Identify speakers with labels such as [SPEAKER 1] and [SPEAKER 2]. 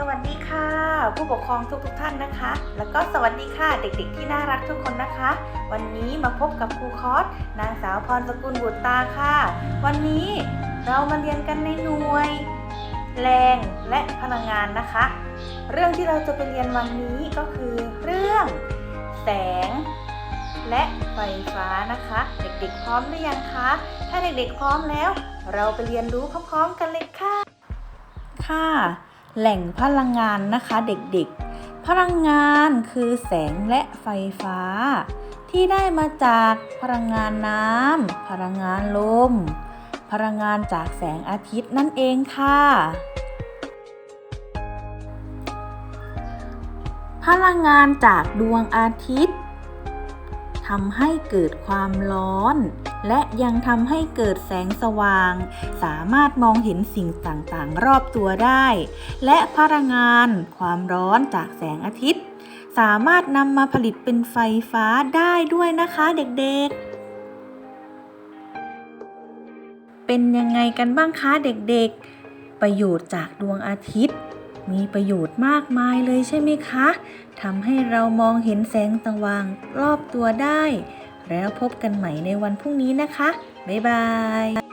[SPEAKER 1] สวัสดีค่ะ ผู้ปกครองทุกทุกท่านนะคะ แล้วก็สวัสดีค่ะเด็กๆ ที่น่ารักทุกคนนะคะ วันนี้มาพบกับครูคอสนางสาวพรสกุลบุตรตาค่ะ วันนี้เรามาเรียนกันในหน่วย แรงและพลังงานนะคะ เรื่องที่เราจะไปเรียนวันนี้ก็คือเรื่อง แสง และไฟฟ้านะคะ เด็กๆ พร้อมหรือยังคะถ้าเด็กๆพร้อมแล้ว เราไปเรียนรู้พร้อมๆกันเลยค่ะค่ะ แหล่งพลังงานนะคะเด็กๆ พลังงานคือแสงและไฟฟ้า ที่ได้มาจากพลังงานน้ำพลังงานลม พลังงานจากแสงอาทิตย์นั่นเองค่ะ พลังงานจากดวงอาทิตย์ทำให้เกิดความร้อน และยังทำให้เกิดแสงสว่าง สามารถมองเห็นสิ่งต่างๆ รอบตัวได้ และพลังงาน ความร้อนจากแสงอาทิตย์ สามารถนำมาผลิตเป็นไฟฟ้าได้ด้วยนะคะเด็กๆเป็นยังไงกันบ้างคะเด็กๆ ประโยชน์จากดวงอาทิตย์ มีประโยชน์มากมายเลยใช่ไหมคะ ทำให้เรามองเห็นแสงสว่างรอบตัวได้ แล้วพบกันใหม่ในวันพรุ่งนี้นะคะ บ๊ายบาย